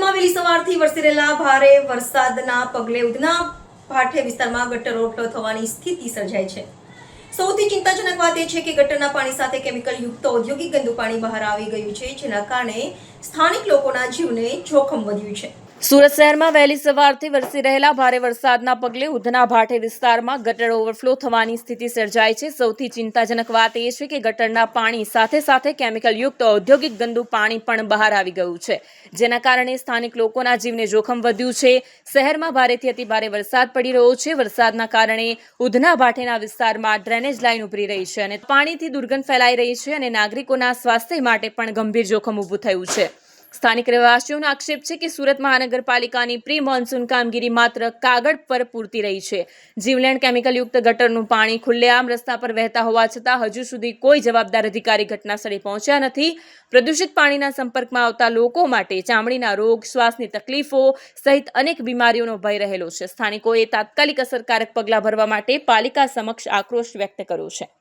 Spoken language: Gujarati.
શહેરમાં વહેલી સવારથી વરસી રહેલા ભારે વરસાદના પગલે ઉધના ભાઠે વિસ્તારમાં ગટર ઓવરફ્લો થવાની સ્થિતિ સર્જાઈ છે. સૌથી ચિંતાજનક વાત એ છે કે ગટરના પાણી સાથે કેમિકલ યુક્ત ઔદ્યોગિક ગંદુ પાણી બહાર આવી ગયું છે, જેના કારણે સ્થાનિક લોકોના જીવને જોખમ વધ્યું છે. સુરત શહેરમાં વહેલી સવારથી વરસી રહેલા ભારે વરસાદના પગલે ઉધના ભાટે વિસ્તારમાં ગટર ઓવરફ્લો થવાની સ્થિતિ સર્જાઈ છે. સૌથી ચિંતાજનક વાત એ છે કે ગટરના પાણી સાથે સાથે કેમિકલયુક્ત ઔદ્યોગિક ગંદુ પાણી પણ બહાર આવી ગયું છે. જેના કારણે સ્થાનિક લોકોના જીવને જોખમ વધ્યું છે. શહેરમાં ભારેથી અતિ ભારે વરસાદ પડી રહ્યો છે. વરસાદના કારણે ઉધના ભાટેના વિસ્તારમાં ડ્રેનેજ લાઇન ઉભરી રહી છે અને પાણીથી દુર્ગંધ ફેલાઈ રહી છે અને નાગરિકોના સ્વાસ્થ્ય માટે પણ ગંભીર જોખમ ઊભું થયું છે. સ્થાનિક રહેવાસીઓનો આક્ષેપ છે કે સુરત મહાનગરપાલિકાની પ્રી મોન્સૂન કામગીરી માત્ર કાગળ પર પૂરતી રહી છે. જીવલેણ કેમિકલયુક્ત ગટરનું પાણી ખુલ્લેઆમ રસ્તા પર વહેતા હોવા છતાં હજુ સુધી કોઈ જવાબદાર અધિકારી ઘટનાસ્થળે પહોંચ્યા નથી. પ્રદૂષિત પાણીના સંપર્કમાં આવતા લોકો માટે ચામડીના રોગ, શ્વાસની તકલીફો સહિત અનેક બીમારીઓનો ભય રહેલો છે. સ્થાનિકોએ તાત્કાલિક અસરકારક પગલાં ભરવા માટે પાલિકા સમક્ષ આક્રોશ વ્યક્ત કર્યો છે.